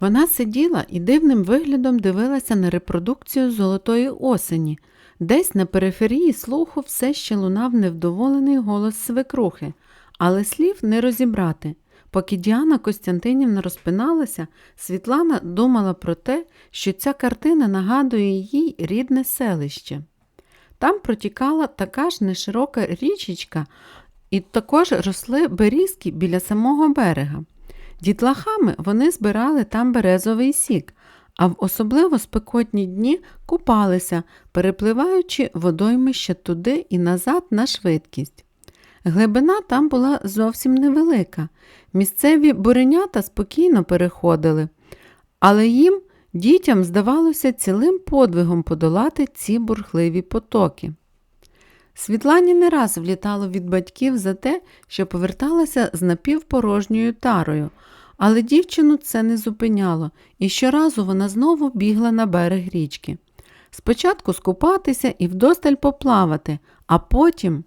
Вона сиділа і дивним виглядом дивилася на репродукцію золотої осені. Десь на периферії слуху все ще лунав невдоволений голос свекрухи, але слів не розібрати. Поки Діана Костянтинівна розпиналася, Світлана думала про те, що ця картина нагадує їй рідне селище. Там протікала така ж неширока річечка, і також росли берізки біля самого берега. Дітлахами вони збирали там березовий сік, а в особливо спекотні дні купалися, перепливаючи водоймище туди і назад на швидкість. Глибина там була зовсім невелика. Місцеві буренята спокійно переходили, але їм, дітям, здавалося цілим подвигом подолати ці бурхливі потоки. Світлані не раз влітало від батьків за те, що поверталася з напівпорожньою тарою, але дівчину це не зупиняло, і щоразу вона знову бігла на берег річки. Спочатку скупатися і вдосталь поплавати, а потім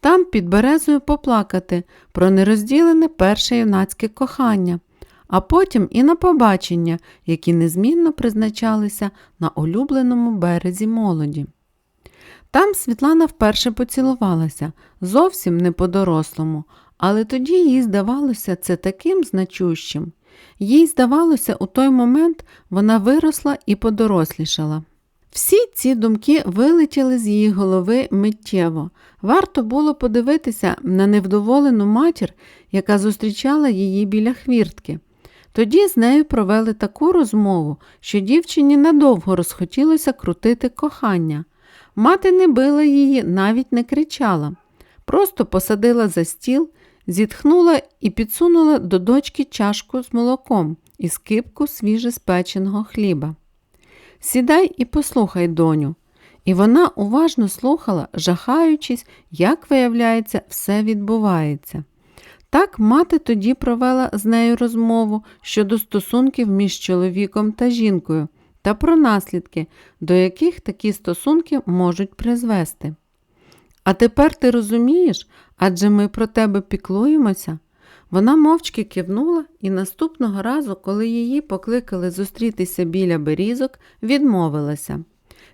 там під березою поплакати про нерозділене перше юнацьке кохання, а потім і на побачення, які незмінно призначалися на улюбленому березі молоді. Там Світлана вперше поцілувалася, зовсім не по-дорослому, але тоді їй здавалося це таким значущим. Їй здавалося, у той момент вона виросла і подорослішала. Всі ці думки вилетіли з її голови миттєво. Варто було подивитися на невдоволену матір, яка зустрічала її біля хвіртки. Тоді з нею провели таку розмову, що дівчині надовго розхотілося крутити кохання. Мати не била її, навіть не кричала, просто посадила за стіл, зітхнула і підсунула до дочки чашку з молоком і скипку свіжеспеченого хліба. Сідай і послухай, доню. І вона уважно слухала, жахаючись, як, виявляється, все відбувається. Так мати тоді провела з нею розмову щодо стосунків між чоловіком та жінкою та про наслідки, до яких такі стосунки можуть призвести. А тепер ти розумієш, адже ми про тебе піклуємося. Вона мовчки кивнула і наступного разу, коли її покликали зустрітися біля берізок, відмовилася.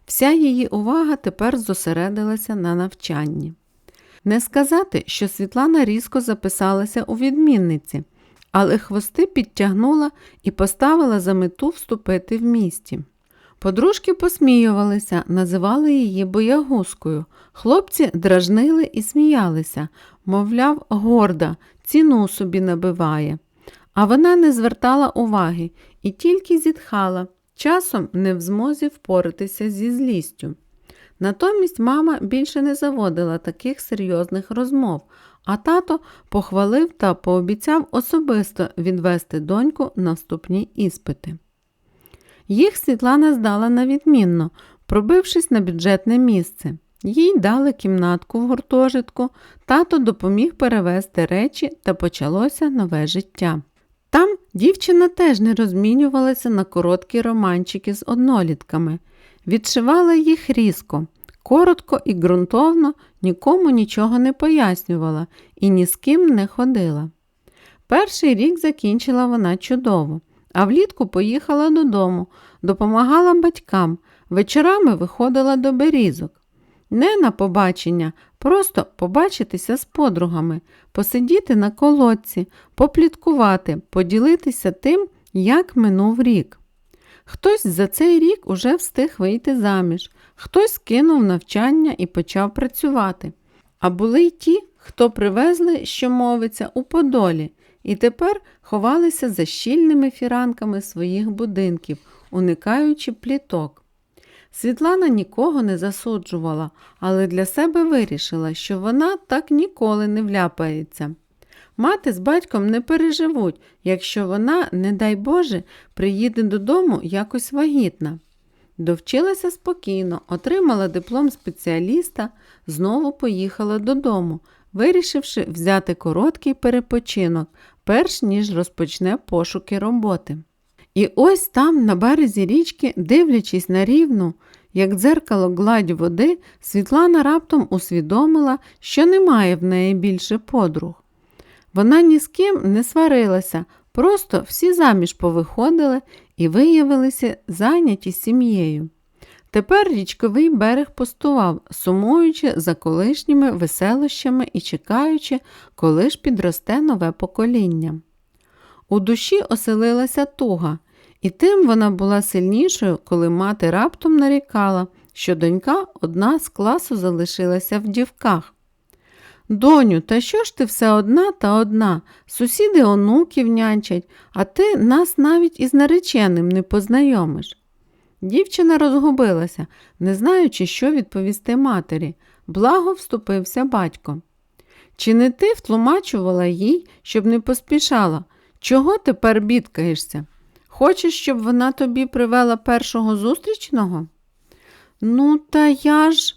Вся її увага тепер зосередилася на навчанні. Не сказати, що Світлана різко записалася у відмінниці, але хвости підтягнула і поставила за мету вступити в місті. Подружки посміювалися, називали її боягузкою. Хлопці дражнили і сміялися, мовляв, горда, ціну собі набиває. А вона не звертала уваги і тільки зітхала, часом не в змозі впоратися зі злістю. Натомість мама більше не заводила таких серйозних розмов, а тато похвалив та пообіцяв особисто відвести доньку на вступні іспити. Їх Світлана здала на відмінно, пробившись на бюджетне місце. Їй дали кімнатку в гуртожитку, тато допоміг перевезти речі та почалося нове життя. Там дівчина теж не розмінювалася на короткі романчики з однолітками, відшивала їх різко, коротко і ґрунтовно нікому нічого не пояснювала і ні з ким не ходила. Перший рік закінчила вона чудово, а влітку поїхала додому, допомагала батькам, вечорами виходила до берізок. Не на побачення, просто побачитися з подругами, посидіти на колодці, попліткувати, поділитися тим, як минув рік. Хтось за цей рік уже встиг вийти заміж, хтось кинув навчання і почав працювати. А були й ті, хто привезли, що мовиться, у Подолі, і тепер ховалися за щільними фіранками своїх будинків, уникаючи пліток. Світлана нікого не засуджувала, але для себе вирішила, що вона так ніколи не вляпається. Мати з батьком не переживуть, якщо вона, не дай Боже, приїде додому якось вагітна. Довчилася спокійно, отримала диплом спеціаліста, знову поїхала додому, вирішивши взяти короткий перепочинок, перш ніж розпочне пошуки роботи. І ось там, на березі річки, дивлячись на рівну, як дзеркало гладь води, Світлана раптом усвідомила, що немає в неї більше подруг. Вона ні з ким не сварилася, Просто всі заміж повиходили і виявилися зайняті сім'єю. Тепер річковий берег пустував, сумуючи за колишніми веселощами і чекаючи, коли ж підросте нове покоління. У душі оселилася туга, і тим вона була сильнішою, коли мати раптом нарікала, що донька одна з класу залишилася в дівках. Доню, та що ж ти все одна та одна? Сусіди онуків нянчать, а ти нас навіть із нареченим не познайомиш. Дівчина розгубилася, не знаючи, що відповісти матері, благо вступився батько. Чи не ти втлумачувала їй, щоб не поспішала? Чого тепер бідкаєшся? Хочеш, щоб вона тобі привела першого зустрічного? Ну, та я ж.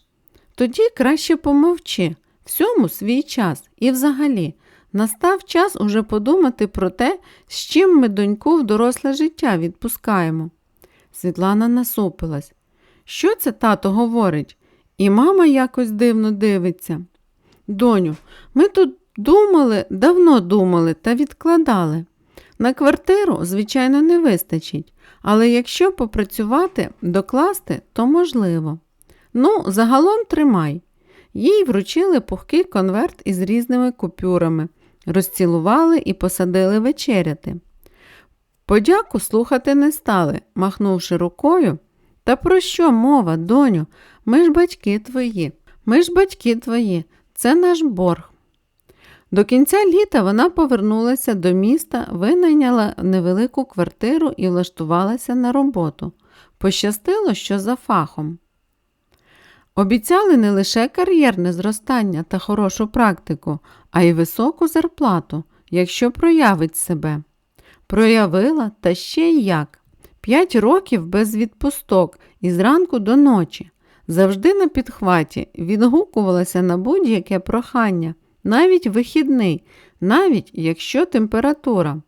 Тоді краще помовчи, всьому свій час і взагалі. Настав час уже подумати про те, з чим ми доньку в доросле життя відпускаємо. Світлана насупилась. Що це тато говорить? І мама якось дивно дивиться. Доню, ми тут думали, давно думали та відкладали. На квартиру, звичайно, не вистачить, але якщо попрацювати, докласти, то можливо. Ну, загалом тримай. Їй вручили пухкий конверт із різними купюрами, розцілували і посадили вечеряти. Подяку слухати не стали, махнувши рукою. Та про що мова, доню? Ми ж батьки твої, ми ж батьки твої, це наш борг. До кінця літа вона повернулася до міста, винайняла невелику квартиру і влаштувалася на роботу. Пощастило, що за фахом. Обіцяли не лише кар'єрне зростання та хорошу практику, а й високу зарплату, якщо проявить себе. Проявила та ще й як. П'ять років без відпусток і зранку до ночі. Завжди на підхваті відгукувалася на будь-яке прохання, навіть вихідний, навіть якщо температура.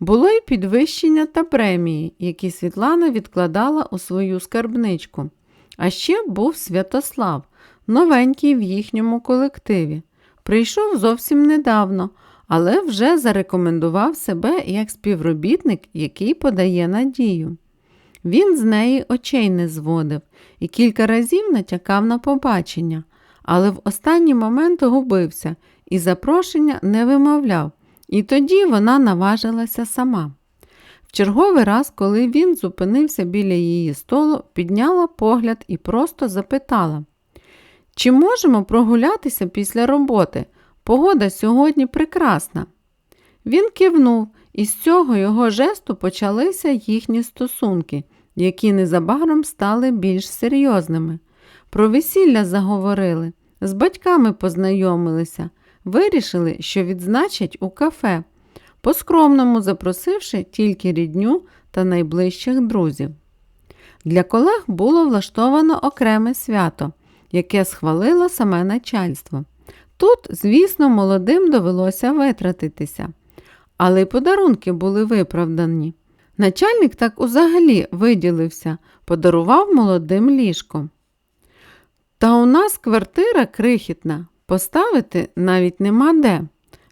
Було й підвищення та премії, які Світлана відкладала у свою скарбничку. А ще був Святослав, новенький в їхньому колективі. Прийшов зовсім недавно, але вже зарекомендував себе як співробітник, який подає надію. Він з неї очей не зводив і кілька разів натякав на побачення, але в останній момент губився і запрошення не вимовляв, і тоді вона наважилася сама. Черговий раз, коли він зупинився біля її столу, підняла погляд і просто запитала, чи можемо прогулятися після роботи? Погода сьогодні прекрасна. Він кивнув, і з цього його жесту почалися їхні стосунки, які незабаром стали більш серйозними. Про весілля заговорили, з батьками познайомилися, вирішили, що відзначать у кафе, по-скромному запросивши тільки рідню та найближчих друзів. Для колег було влаштовано окреме свято, яке схвалило саме начальство. Тут, звісно, молодим довелося витратитися, але й подарунки були виправдані. Начальник так узагалі виділився, подарував молодим ліжко. Та у нас квартира крихітна, поставити навіть нема де.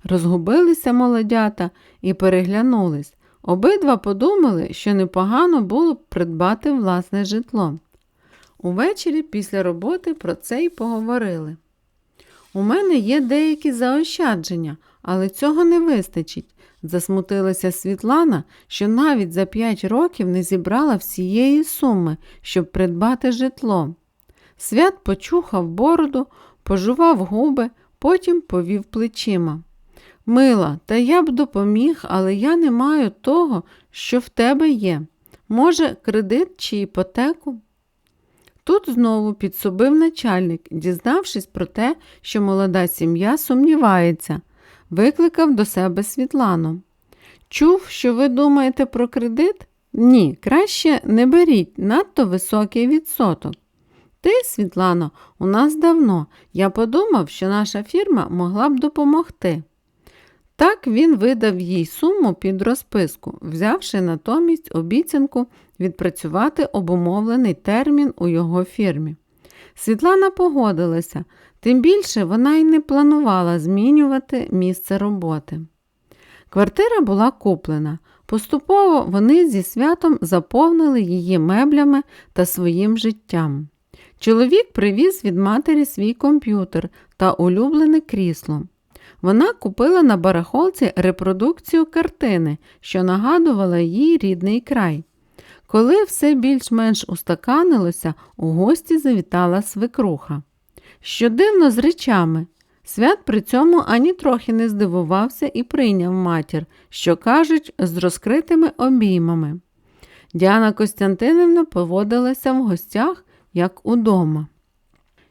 Розгубилися молодята і переглянулись. Обидва подумали, що непогано було б придбати власне житло. Увечері після роботи про це й поговорили. У мене є деякі заощадження, але цього не вистачить, засмутилася Світлана, що навіть за п'ять років не зібрала всієї суми, щоб придбати житло. Свят почухав бороду, пожував губи, потім повів плечима. Мила, та я б допоміг, але я не маю того, що в тебе є. Може, кредит чи іпотеку? Тут знову підсобив начальник, дізнавшись про те, що молода сім'я сумнівається, викликав до себе Світлану. Чув, що ви думаєте про кредит? Ні, краще не беріть надто високий відсоток. Ти, Світлано, у нас давно. Я подумав, що наша фірма могла б допомогти. Так він видав їй суму під розписку, взявши натомість обіцянку відпрацювати обумовлений термін у його фірмі. Світлана погодилася, тим більше вона й не планувала змінювати місце роботи. Квартира була куплена. Поступово вони зі святом заповнили її меблями та своїм життям. Чоловік привіз від матері свій комп'ютер та улюблене крісло. Вона купила на барахолці репродукцію картини, що нагадувала їй рідний край. Коли все більш-менш устаканилося, у гості завітала свекруха. Що дивно з речами. Свят при цьому ані трохи не здивувався і прийняв матір, що кажуть, з розкритими обіймами. Діана Костянтинівна поводилася в гостях, як удома.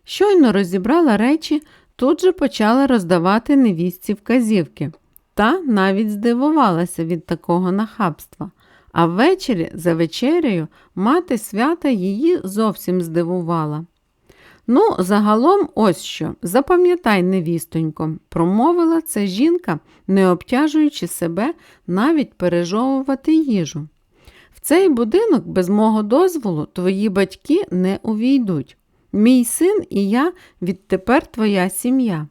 Щойно розібрала речі, тут же почала роздавати невістці вказівки, та навіть здивувалася від такого нахабства. А ввечері за вечерею мати свята її зовсім здивувала. Ну, загалом, ось що, запам'ятай, невістонько, промовила це жінка, не обтяжуючи себе навіть пережовувати їжу. В цей будинок без мого дозволу твої батьки не увійдуть. Мій син і я відтепер твоя сім'я.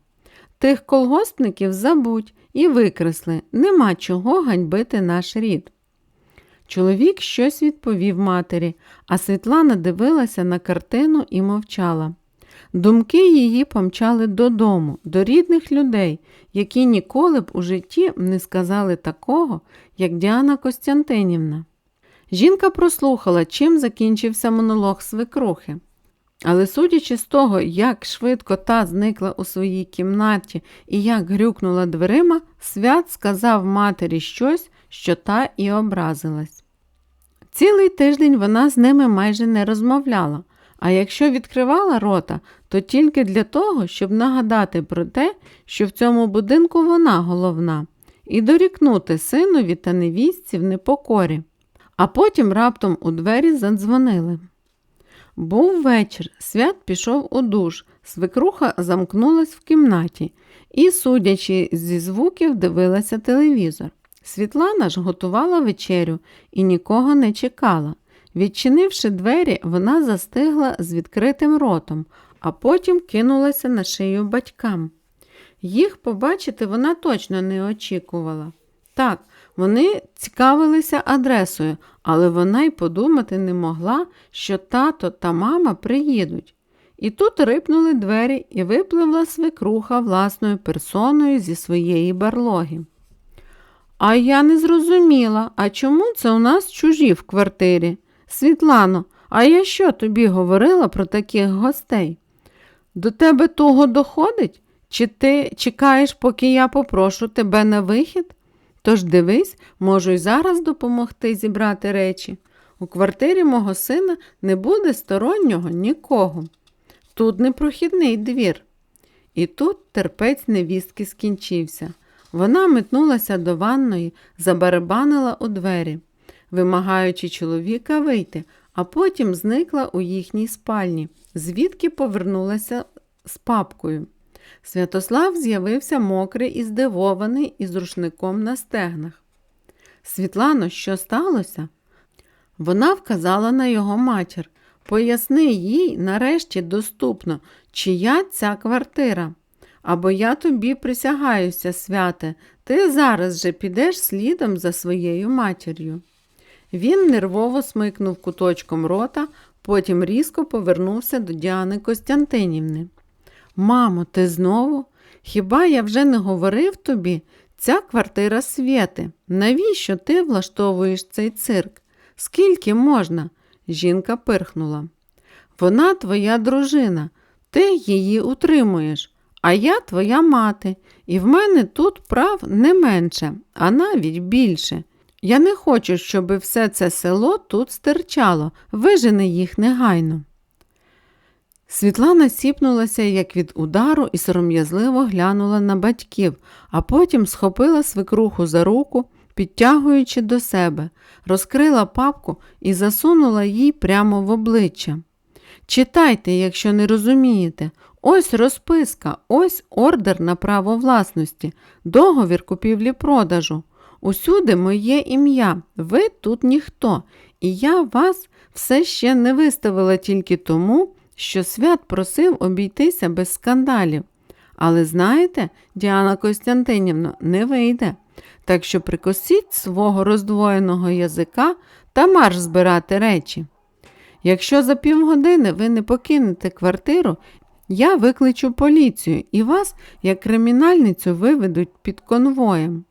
Тих колгоспників забудь і викресли, нема чого ганьбити наш рід. Чоловік щось відповів матері, а Світлана дивилася на картину і мовчала. Думки її помчали додому, до рідних людей, які ніколи б у житті не сказали такого, як Діана Костянтинівна. Жінка прослухала, чим закінчився монолог свекрухи. Але судячи з того, як швидко та зникла у своїй кімнаті і як грюкнула дверима, свят сказав матері щось, що та і образилась. Цілий тиждень вона з ними майже не розмовляла, а якщо відкривала рота, то тільки для того, щоб нагадати про те, що в цьому будинку вона головна, і дорікнути синові та невістці в непокорі. А потім раптом у двері задзвонили. Був вечір, свят пішов у душ, свекруха замкнулась в кімнаті і, судячи зі звуків, дивилася телевізор. Світлана ж готувала вечерю і нікого не чекала. Відчинивши двері, вона застигла з відкритим ротом, а потім кинулася на шию батькам. Їх побачити вона точно не очікувала. Так, вони цікавилися адресою, але вона й подумати не могла, що тато та мама приїдуть. І тут рипнули двері і випливла свекруха власною персоною зі своєї барлоги. А я не зрозуміла, а чому це у нас чужі в квартирі? Світлано, а я що тобі говорила про таких гостей? До тебе того доходить? Чи ти чекаєш, поки я попрошу тебе на вихід? Тож дивись, можу й зараз допомогти зібрати речі. У квартирі мого сина не буде стороннього нікого. Тут непрохідний двір. І тут терпець невістки скінчився. Вона метнулася до ванної, забарабанила у двері, вимагаючи чоловіка вийти, а потім зникла у їхній спальні, звідки повернулася з папкою. Святослав з'явився мокрий і здивований із рушником на стегнах. Світлано, що сталося? Вона вказала на його матір. Поясни їй, нарешті, доступно, чия ця квартира. Або я тобі присягаюся, святе, ти зараз же підеш слідом за своєю матір'ю. Він нервово смикнув куточком рота, потім різко повернувся до Діани Костянтинівни. Мамо, ти знову? Хіба я вже не говорив тобі? Ця квартира свєти. Навіщо ти влаштовуєш цей цирк? Скільки можна? Жінка пирхнула. Вона твоя дружина, ти її утримуєш, а я твоя мати, і в мене тут прав не менше, а навіть більше. Я не хочу, щоб все це село тут стирчало, вижени їх негайно. Світлана сіпнулася, як від удару, і сором'язливо глянула на батьків, а потім схопила свекруху за руку, підтягуючи до себе, розкрила папку і засунула їй прямо в обличчя. Читайте, якщо не розумієте, ось розписка, ось ордер на право власності, договір купівлі-продажу. Усюди моє ім'я, ви тут ніхто, і я вас все ще не виставила тільки тому, що свят просив обійтися без скандалів. Але знаєте, Діана Костянтинівна, не вийде. Так що прикосіть свого роздвоєного язика та марш збирати речі. Якщо за півгодини ви не покинете квартиру, я викличу поліцію і вас, як кримінальницю, виведуть під конвоєм.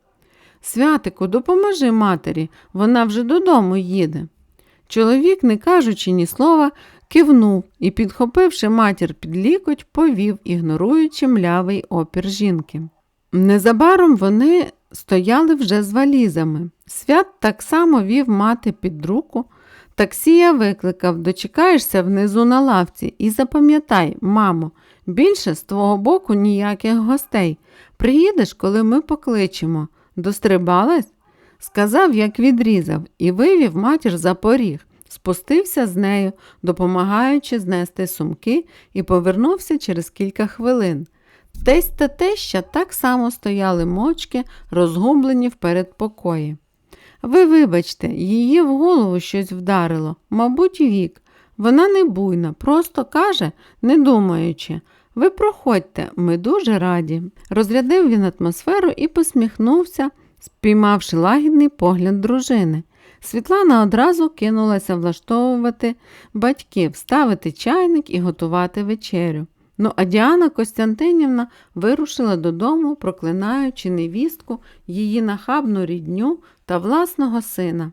Святику, допоможи матері, вона вже додому їде. Чоловік, не кажучи ні слова, кивнув і, підхопивши матір під лікоть, повів, ігноруючи млявий опір жінки. Незабаром вони стояли вже з валізами. Свят так само вів мати під руку. Таксі я викликав, дочекаєшся внизу на лавці і запам'ятай, мамо, більше з твого боку ніяких гостей. Приїдеш, коли ми покличемо. Дострибалась? Сказав, як відрізав, і вивів матір за поріг, спустився з нею, допомагаючи знести сумки, і повернувся через кілька хвилин. Тесть та теща так само стояли мовчки, розгублені в передпокої. Ви вибачте, її в голову щось вдарило, мабуть, вік. Вона не буйна, просто каже, не думаючи. Ви проходьте, ми дуже раді. Розрядив він атмосферу і посміхнувся, спіймавши лагідний погляд дружини. Світлана одразу кинулася влаштовувати батьків, ставити чайник і готувати вечерю. Ну, а Діана Костянтинівна вирушила додому, проклинаючи невістку, її нахабну рідню та власного сина.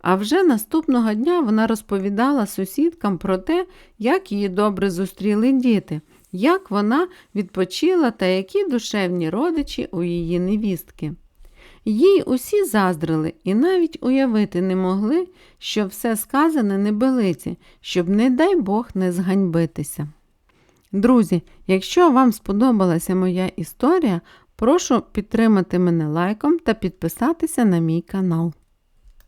А вже наступного дня вона розповідала сусідкам про те, як її добре зустріли діти, як вона відпочила та які душевні родичі у її невістки. Їй усі заздрили і навіть уявити не могли, що все сказане не белиці, щоб, не дай Бог, не зганьбитися. Друзі, якщо вам сподобалася моя історія, прошу підтримати мене лайком та підписатися на мій канал.